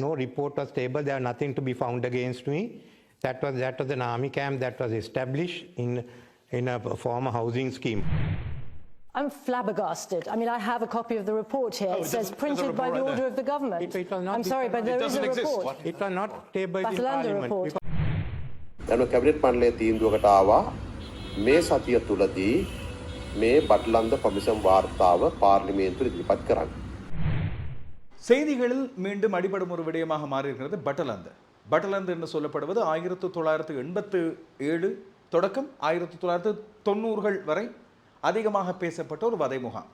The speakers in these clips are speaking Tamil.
no report was tabled. There nothing to be found against me. That was that was an army camp that was established in in a former housing scheme. I'm flabbergasted. I mean, I have a copy of the report here. Oh, it it says doesn't- there's a printed by report the right order there. of the government. It- it was not I'm sorry, but there is a doesn't exist. report. It was not tabled in Batalanda parliament. report. යනු කැබිනට් මණ්ඩලයේ තීන්දුවකට ආවා මේ සතිය තුලදී මේ බටලන්ද කොමිසම් වාර්තාව පාර්ලිමේන්තුවට ඉදිරිපත් කරන්න. செய்திகளில் மீண்டும் அடிபடும் ஒரு விடயமாக மாறியிருக்கிறது பட்டலந்து. பட்டலந்து என்று சொல்லப்படுவது ஆயிரத்து தொள்ளாயிரத்து எண்பத்து ஏழு தொடக்கம் ஆயிரத்து தொள்ளாயிரத்து தொண்ணூறுகள் வரை அதிகமாக பேசப்பட்ட ஒரு வதை முகாம்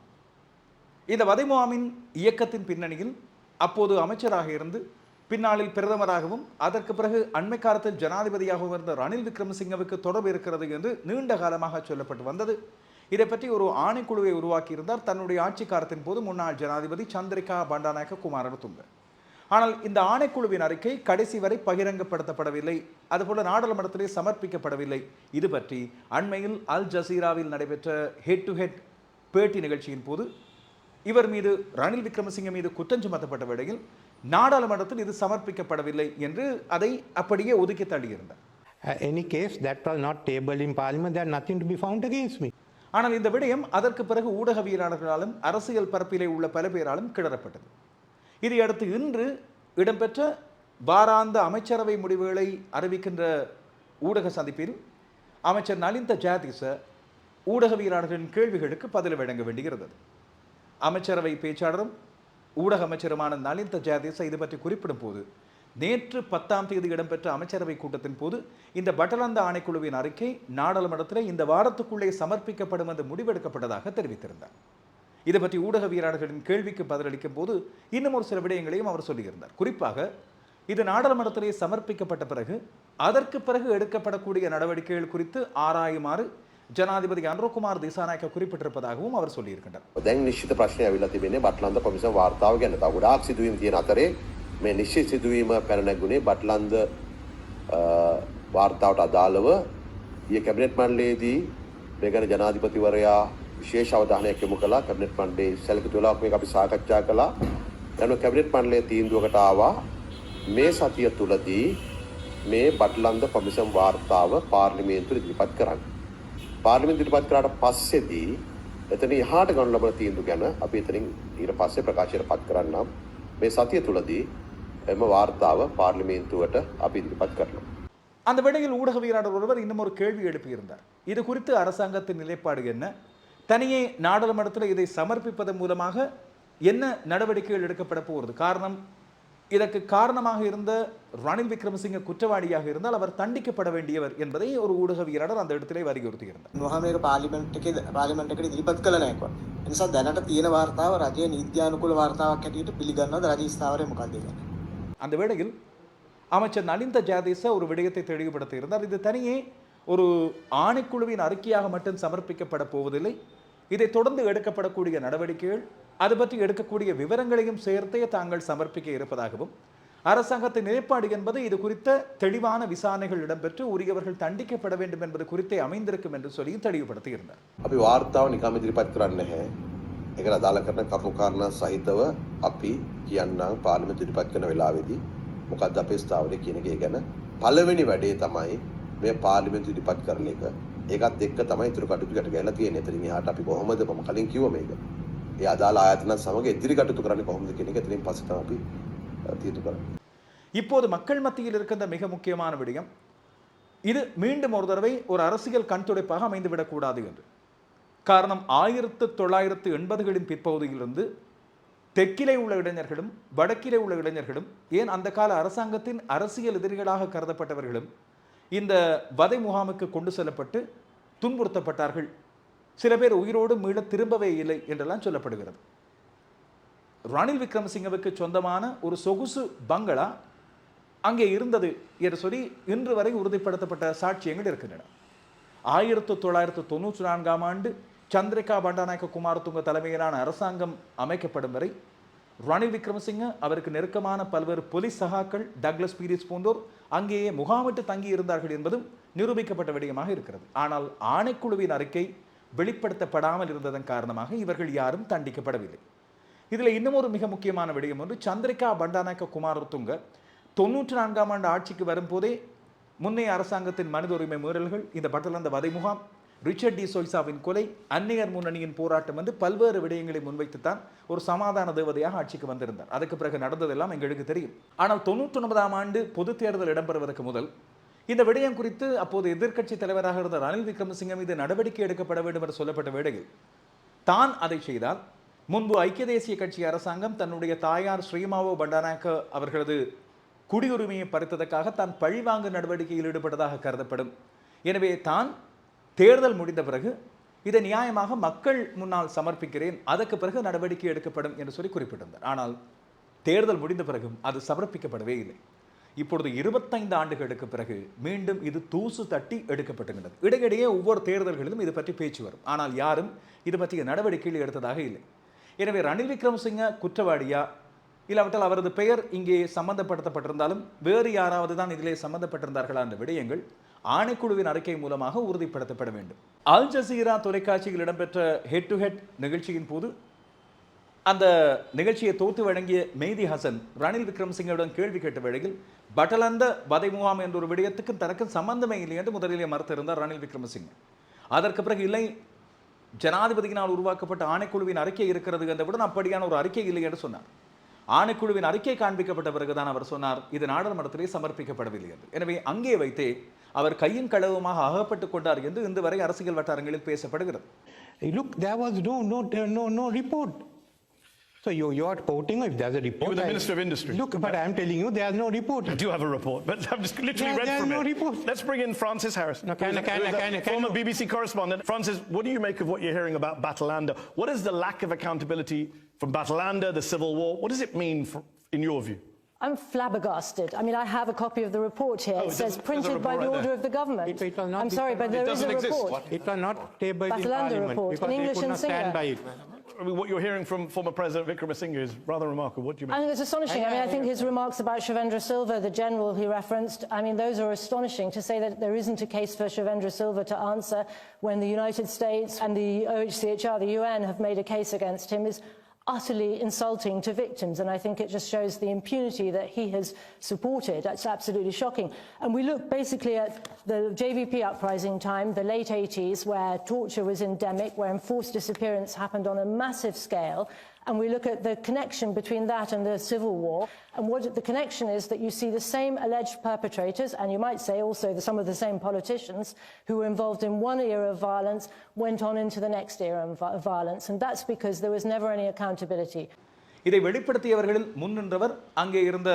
இந்த வதை முகாமின் இயக்கத்தின் பின்னணியில் அப்போது அமைச்சராக இருந்து பின்னாளில் பிரதமராகவும் அதற்கு பிறகு அண்மை காலத்தில் ஜனாதிபதியாகவும் இருந்த ரணில் விக்ரமசிங்கவுக்கு தொடர்பு இருக்கிறது என்று நீண்ட காலமாக சொல்லப்பட்டு வந்தது. இதை பற்றி ஒரு ஆணைக்குழுவை உருவாக்கியிருந்தார் தன்னுடைய ஆட்சி காலத்தின் போது முன்னாள் ஜனாதிபதி சந்திரிகா பண்டாநாயக்க குமாரதுங்க ஆனால் இந்த ஆணைக்குழுவின் அறிக்கை கடைசி வரை பகிரங்கப்படுத்தப்படவில்லை. அதுபோல நாடாளுமன்றத்திலே சமர்ப்பிக்கப்படவில்லை. இது பற்றி அண்மையில் அல் ஜசீராவில் நடைபெற்ற ஹெட் டு ஹெட் பேட்டி நிகழ்ச்சியின் போது இவர் மீது ரணில் விக்ரமசிங்க மீது குற்றம் சுமத்தப்பட்ட வேளையில் நாடாளுமன்றத்தில் இது சமர்ப்பிக்கப்படவில்லை என்று அதை அப்படியே ஒதுக்கி தள்ளியிருந்தார். Any any case that was not tabled in parliament, there nothing to be found against me. ஆனால் இந்த விடயம் அதற்கு பிறகு ஊடகவியலாளர்களாலும் அரசியல் பரப்பிலே உள்ள பல பேராலும் கிளறப்பட்டது. இதையடுத்து இன்று இடம்பெற்ற வாராந்த அமைச்சரவை முடிவுகளை அறிவிக்கின்ற ஊடக சந்திப்பில் அமைச்சர் நலிந்த ஜாதிச ஊடகவியலாளர்களின் கேள்விகளுக்கு பதில் வழங்க வேண்டியிருந்தது. அமைச்சரவை பேச்சாளரும் ஊடக அமைச்சருமான நலிந்த ஜாதிச இது பற்றி குறிப்பிடும் போது நேற்று பத்தாம் தேதி இடம்பெற்ற அமைச்சரவை கூட்டத்தின் போது இந்த பட்டலந்த ஆணைக்குழுவின் அறிக்கை நாடாளுமன்றத்தில் இந்த வாரத்துக்குள்ளே சமர்ப்பிக்கப்படும் என்று முடிவெடுக்கப்பட்டதாக தெரிவித்திருந்தார் இது பற்றி ஊடகவியலாளர்களின் கேள்விக்கு பதிலளிக்கும் போது இன்னும் ஒரு சில விடயங்களையும் அவர் சொல்லியிருந்தார் குறிப்பாக இது நாடாளுமன்றத்திலே சமர்ப்பிக்கப்பட்ட பிறகு அதற்கு பிறகு எடுக்கப்படக்கூடிய நடவடிக்கைகள் குறித்து ஆராயுமாறு ஜனாதிபதி அனுரகுமார் திசாநாயக்க குறிப்பிட்டிருப்பதாகவும் அவர் சொல்லியிருக்கின்றார் දැන් නිශ්චිත ප්‍රශ්නය ඇවිල්ලා තිබෙන්නේ බටලන්ද කොමිසම් වාර්තාව ගැන. තව ගොඩාක් සිදුවීම් තියෙන අතරේ මේ නිශ්චිත සිදුවීම පැන නැගුණේ බටලන්ද අ, වාර්තාවට අදාළව ඊයේ කැබිනට් මණ්ඩලයේදී මේ ගැන ජනාධිපතිවරයා විශේෂ අවධානයක් යොමු කළා. කැබිනට් මණ්ඩලයේ සැලකිලි 12ක් මේක අපි සාකච්ඡා කළා. යනු කැබිනට් මණ්ඩලයේ තීන්දුවකට ආවා මේ සතිය තුලදී මේ බටලන්ද කොමිසම් වාර්තාව පාර්ලිමේන්තුවට ඉදිරිපත් කරන්න. පාර්ලිමේන්තු ඉදිරිපත් කරාට පස්සේදී එතන එහාට ගනු ලබන තීන්දුව ගැන අපි එතනින් ඊට පස්සේ ප්‍රකාශයට පත් කරන්නම් මේ සතිය තුලදී එම වාර්තාව පාර්ලිමේන්තුවට අපි ඉදිරිපත් කරනවා. அந்த வேளையில் ஊடகவியலாளர் ஒருவர் இன்னும் ஒரு கேள்வி எழுப்பியிருந்தார் இது குறித்து அரசாங்கத்தின் நிலைப்பாடு என்ன தனியே நாடாளுமன்றத்தில் இதை சமர்ப்பிப்பதன் மூலமாக என்ன நடவடிக்கைகள் எடுக்கப்பட போகிறது காரணம் இதற்கு காரணமாக இருந்த ரணில் விக்ரமசிங்க குற்றவாளியாக இருந்தால் அவர் தண்டிக்கப்பட வேண்டியவர் என்பதை ஒரு ஊடகவியலாளர் அந்த இடத்திலே வலியுறுத்தியிருந்தார் නොහමක පාලිමෙන්ට් එක පාලිමෙන්ට් එකට ඉදිරිපත් කළ නැහැ කො. ඒ නිසා දැනට තියෙන වාර්තාව රජයේ නීත්‍යානුකූල වාර්තාවක් හැටියට පිළිගන්නවද රජයේ ස්ථාවරය මොකක්ද කියන්නේ? அந்த வேளையில் அமைச்சர் நலிந்த ஜாதேச ஒரு விடயத்தை தெளிவுபடுத்தியிருந்தார். இது தனியே ஒரு ஆணைக்குழுவின் அறிக்கையாக மட்டும் சமர்ப்பிக்கப்பட போவதில்லை. இதை தொடர்ந்து எடுக்கப்படக்கூடிய நடவடிக்கைகள் அது பற்றி எடுக்கக்கூடிய விவரங்களையும் சேர்த்தே தாங்கள் சமர்ப்பிக்க இருப்பதாகவும் அரசாங்கத்தின் நிலைப்பாடு என்பது இது குறித்த தெளிவான விசாரணைகள் இடம்பெற்று உரியவர்கள் தண்டிக்கப்பட வேண்டும் என்பது குறித்தே அமைந்திருக்கும் என்று சொல்லி தெளிவுபடுத்தியிருந்தார். அப்படி வார்த்தாவை நிக்காமி திருப்பி பார்க்கிறான்னு எங்களை அதால கரண காரணம் சகித்தவ අපි කියන්නම් පාර්ලිමේන්තු ඉදිරිපත් කරන වෙලාවේදී මොකක්ද අපේ ස්ථාවරය කියන එක ගැන පළවෙනි වැඩේ තමයි මේ පාර්ලිමේන්තු ඉදිරිපත් කරන එක. ඒකත් එක්ක තමයි ඉතුරු කටයුතු ගැට ගැහලා තියෙන්නේ. එතනින් එහාට අපි කොහොමද මම කලින් කිව්වා මේක. ඒ අදාළ ආයතන සමග ඉදිරි කටයුතු කරන්නේ කොහොමද කියන එක එතනින් පස්සේ තමයි අපි අ, තීන්දුව කරන්නේ. இப்போது மக்கள் மத்தியில் இருக்கின்ற மிக முக்கியமான விடயம் இது மீண்டும் ஒரு தடவை ஒரு அரசியல் கண்துடைப்பாக அமைந்துவிடக்கூடாது என்று காரணம் ஆயிரத்து தொள்ளாயிரத்து எண்பதுகளின் பிற்பகுதியிலிருந்து தெற்கிலே உள்ள இளைஞர்களும் வடக்கிலே உள்ள இளைஞர்களும் ஏன் அந்த கால அரசாங்கத்தின் அரசியல் எதிரிகளாக கருதப்பட்டவர்களும் இந்த வதை முகாமுக்கு கொண்டு செல்லப்பட்டு துன்புறுத்தப்பட்டார்கள். சில பேர் உயிரோடு மீள திரும்பவே இல்லை என்றெல்லாம் சொல்லப்படுகிறது. ரணில் விக்ரமசிங்கவுக்கு சொந்தமான ஒரு சொகுசு பங்களா அங்கே இருந்தது என்று சொல்லி இன்று வரை உறுதிப்படுத்தப்பட்ட சாட்சியங்கள் இருக்கின்றன. ஆயிரத்து தொள்ளாயிரத்து தொண்ணூற்றி நான்காம் ஆண்டு சந்திரிகா பண்டாநாயக்க குமாரதுங்க தலைமையிலான அரசாங்கம் அமைக்கப்படும் வரை ரணில் விக்ரமசிங்க அவருக்கு நெருக்கமான பல்வேறு போலீஸ் சகாக்கள் டக்ளஸ் பீரிஸ் போன்றோர் அங்கேயே முகாமிட்டு தங்கி இருந்தார்கள் என்பதும் நிரூபிக்கப்பட்ட விடயமாக இருக்கிறது. ஆனால் ஆணைக்குழுவின் அறிக்கை வெளிப்படுத்தப்படாமல் இருந்ததன் காரணமாக இவர்கள் யாரும் தண்டிக்கப்படவில்லை. இதில் இன்னும் ஒரு மிக முக்கியமான விடயம் ஒன்று சந்திரிகா பண்டாநாயக்க குமாரதுங்க தொண்ணூற்றி நான்காம் ஆண்டு ஆட்சிக்கு வரும்போதே முன்னைய அரசாங்கத்தின் மனித உரிமை மீறல்கள் இந்த பட்டலந்த வதை முகாம் ரிச்சர்ட் டி சோய்சாவின் கொலை அந்நியர் முன்னணியின் போராட்டம் வந்து பல்வேறு விடயங்களை முன்வைத்துத்தான் ஒரு சமாதான தேவதையாக ஆட்சிக்கு வந்திருந்தார். அதுக்கு பிறகு நடந்ததெல்லாம் எங்களுக்கு தெரியும். ஆனால் தொண்ணூற்றி ஒன்பதாம் ஆண்டு பொது தேர்தல் இடம்பெறுவதற்கு முதல் இந்த விடயம் குறித்து அப்போது எதிர்க்கட்சி தலைவராக இருந்த ரணில் விக்ரமசிங்க மீது நடவடிக்கை எடுக்கப்பட வேண்டும் என்று சொல்லப்பட்ட வேளையில் தான் அதை செய்தால் முன்பு ஐக்கிய தேசிய கட்சி அரசாங்கம் தன்னுடைய தாயார் ஸ்ரீமாவோ பண்டாநாயக்க அவர்களது குடியுரிமையை பறித்ததற்காக தான் பழிவாங்கு நடவடிக்கையில் ஈடுபட்டதாக கருதப்படும். எனவே தான் தேர்தல் முடிந்த பிறகு இதை நியாயமாக மக்கள் முன்னால் சமர்ப்பிக்கிறேன். அதற்கு பிறகு நடவடிக்கை எடுக்கப்படும் என்று சொல்லி குறிப்பிட்டிருந்தார். ஆனால் தேர்தல் முடிந்த பிறகும் அது சமர்ப்பிக்கப்படவே இல்லை. இப்பொழுது இருபத்தைந்து ஆண்டுகளுக்கு பிறகு மீண்டும் இது தூசு தட்டி எடுக்கப்பட்டுகின்றது. இடையிடையே ஒவ்வொரு தேர்தல்களிலும் இது பற்றி பேச்சு வரும். ஆனால் யாரும் இது பற்றிய நடவடிக்கைகள் எடுத்ததாக இல்லை. எனவே ரணில் விக்ரமசிங்க குற்றவாளியா? இல்லாவிட்டால் அவரது பெயர் இங்கே சம்பந்தப்படுத்தப்பட்டிருந்தாலும் வேறு யாராவது தான் இதிலே சம்பந்தப்பட்டிருந்தார்களா என்ற விடயங்கள் ஆணைக்குழுவின் அறிக்கை மூலமாக உறுதிப்படுத்தப்பட வேண்டும். அல் ஜசீரா தொலைக்காட்சியில் இடம்பெற்ற ஹெட் டு ஹெட் நிகழ்ச்சியின் போது அந்த நிகழ்ச்சியை தோத்து வழங்கிய மெய்தி ஹசன் ரணில் விக்ரமசிங்கவுடன் கேள்வி கேட்ட வேளையில் பட்டலந்த வதை முகாம் என்ற ஒரு விடயத்துக்கு தனக்கு சம்பந்தமே இல்லை என்று முதலிலே மறுத்திருந்தார் ரணில் விக்ரமசிங்க. அதற்கு பிறகு இல்லை ஜனாதிபதியினால் உருவாக்கப்பட்ட ஆணைக்குழுவின் அறிக்கை இருக்கிறது என்றவுடன் அப்படியான ஒரு அறிக்கை இல்லை என்று சொன்னார். ஆணைக்குழுவின் அறிக்கை காண்பிக்கப்பட்ட பிறகுதான் அவர் சொன்னார் இது நாடாளுமன்றத்திலே சமர்ப்பிக்கப்படவில்லை என்று. எனவே அங்கே வைத்தே அவர் கையும் களவுமாக அகப்பட்டுக் கொண்டார் என்று இன்று வரை அரசியல் வட்டாரங்களில் பேசப்படுகிறது Look, there was no, no, no, no report. So you, you are quoting, if there's a report. the I- Minister of Industry. Look, but I'm telling you, there's no report. I do have a report, but I've just literally There- read there's from no it. report. Let's bring in Francis Harris. No, can I- who's a- can I- who's a can I- can former I- BBC correspondent. Francis, what do you make of what you're hearing about Batalanda? What is the lack of accountability from Batalanda, the civil war? What does it mean for, in your view? I'm flabbergasted. I mean, I have a copy of the report here. Oh, it says a- there's a printed by the order there. of the government. It- it was not I'm sorry, but there is a doesn't exist. report. It was not tabled in parliament report, in English and not stand by it. I mean, what you're hearing from former President Vikramasinghe is rather remarkable. What do you mean? I think it's astonishing. I mean, I think his remarks about Shavendra Silva, the general he referenced, I mean, those are astonishing to say that there isn't a case for Shavendra Silva to answer when the United States and the OHCHR, the UN, have made a case against him is utterly insulting to victims. And I think it just shows the impunity that he has supported. That's absolutely shocking. And we look basically at the JVP uprising time, the late 80s, where torture was endemic, where enforced disappearance happened on a massive scale. And we look at the connection between that and the civil war. And what the connection is that you see the same alleged perpetrators, and you might say also the, some of the same politicians who were involved in one era of violence went on into the next era of violence. And that's because there was never any accountability. இதை வெளிப்படுத்தியவர்களில் முன்னின்றவர் அங்கே இருந்த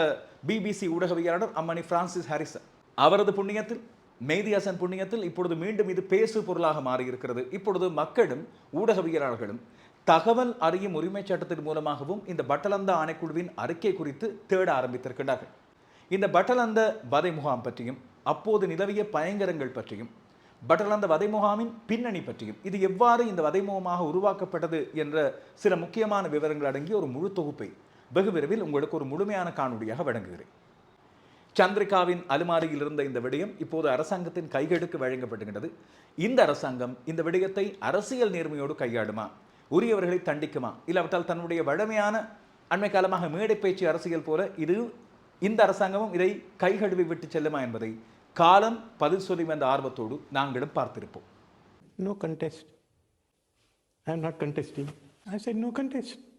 பிபிசி ஊடகவியலாளர் அம்மணி பிரான்சிஸ் ஹாரிசன் அவரது புண்ணியத்தில் மேதியாசன் புண்ணியத்தில் இப்பொழுது மீண்டும் இது பேசு பொருளாக மாறியிருக்கிறது. இப்பொழுது மக்களும் ஊடகவியலாளர்களும் தகவல் அறியும் உரிமைச் சட்டத்தின் மூலமாகவும் இந்த பட்டலந்த ஆணைக்குழுவின் அறிக்கை குறித்து தேட ஆரம்பித்திருக்கின்றார்கள். இந்த பட்டலந்த வதை முகாம் பற்றியும் அப்போது நிலவிய பயங்கரங்கள் பற்றியும் பட்டலந்த வதை முகாமின் பின்னணி பற்றியும் இது எவ்வாறு இந்த வதை முகமாக உருவாக்கப்பட்டது என்ற சில முக்கியமான விவரங்கள் அடங்கிய ஒரு முழு தொகுப்பை வெகு விரைவில் உங்களுக்கு ஒரு முழுமையான காணொளியாக வழங்குகிறேன். சந்திரிகாவின் அலுமாரியில் இருந்த இந்த விடயம் இப்போது அரசாங்கத்தின் கைகளுக்கு வழங்கப்படுகின்றது. இந்த அரசாங்கம் இந்த விடயத்தை அரசியல் நேர்மையோடு கையாடுமா உரியவர்களை தண்டிக்குமா? இல்லாவிட்டால் தன்னுடைய வழமையான அண்மை காலமாக மேடை பேச்சு அரசியல் போல இது இந்த அரசாங்கமும் இதை கைகழுவி விட்டு செல்லுமா என்பதை காலம் பதில் சொல்லும் என்ற ஆர்வத்தோடு நாங்களும் பார்த்திருப்போம். No contest. I'm not contesting I said no contest